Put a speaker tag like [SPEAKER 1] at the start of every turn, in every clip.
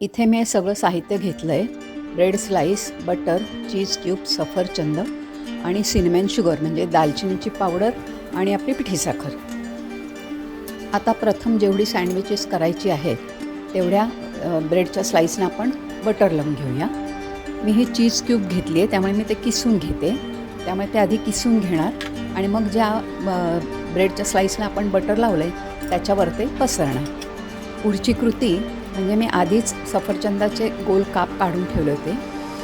[SPEAKER 1] इथे मी हे सगळं साहित्य घेतलं आहे bread slice butter cheese cube सफरचंद आणि सिनेमॅन शुगर म्हणजे दालचिनीची पावडर आणि आपली पिठी साखर. आता प्रथम जेवढी सँडविचेस करायची आहेत तेवढ्या ब्रेडच्या स्लाईसनं आपण बटर लावून घेऊया. मी ही चीज क्यूब घेतली आहे त्यामुळे मी ते किसून घेते. त्यामुळे ते आधी किसून घेणार आणि मग ज्या ब्रेडच्या स्लाईसला आपण बटर लावलं आहे त्याच्यावर ते पसरणार. पुढची कृती म्हणजे मी आधीच सफरचंदाचे गोल काप काढून ठेवले होते.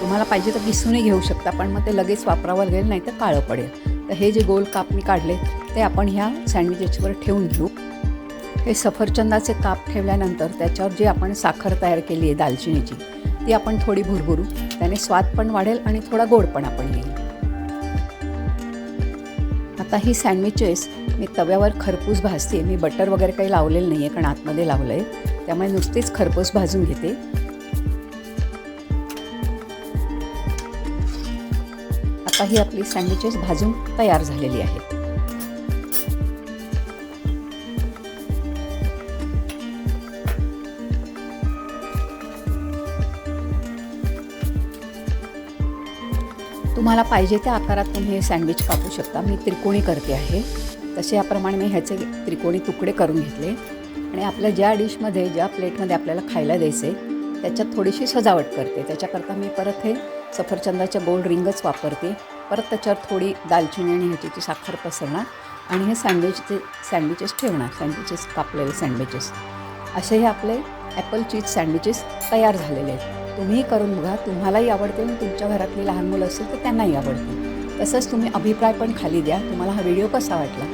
[SPEAKER 1] तुम्हाला पाहिजे तर किसूनही घेऊ शकता पण मग ते लगेच वापरावं लागेल नाही तर काळं पडेल. तर हे जे गोल काप मी काढले ते आपण ह्या सँडविचेसवर ठेवून घेऊ हे सफरचंदाचे काप ठेवल्यानंतर त्याच्यावर जी आपण साखर तयार केली आहे दालचिनीची ती आपण थोडी भुरभुरू त्याने स्वाद पण वाढेल आणि थोडा गोडपणा पण येईल. आता ही सँडविचेस मी तव्यावर खरपूस भाजते. मी बटर वगैरे काही लावलेलं नाही आहे कारण आतमध्ये लावलं आहे त्यामुळे नुसतीच खरपूस भाजून घेते. आता ही आपली सँडविचेस भाजून तयार झालेली आहेत. तुम्हाला पाहिजे त्या आकारात तुम्ही हे सँडविच कापू शकता. मी त्रिकोणी करते आहे. तसे याप्रमाणे मी ह्याचे त्रिकोणी तुकडे करून घेतले. आणि आपल्या ज्या डिशमध्ये ज्या प्लेटमध्ये आपल्याला खायला द्यायचे त्याच्यात थोडीशी सजावट करते. त्याच्याकरता मी परत हे सफरचंदाच्या गोल रिंगच वापरते. परत त्याच्यावर थोडी दालचिनी आणि ह्याची साखर पसरणार आणि हे सँडविचचे सँडविचेस ठेवणार. सँडविचेस कापलेले सँडविचेस. असे हे आपले ॲपल चीज सँडविचेस तयार झालेले आहेत. तुम्हीही करून बघा. तुम्हालाही आवडतील आणि तुमच्या घरातली लहान मुलं असेल तर त्यांनाही आवडतील तसंच तुम्ही अभिप्राय पण खाली द्या. तुम्हाला हा व्हिडिओ कसा वाटला?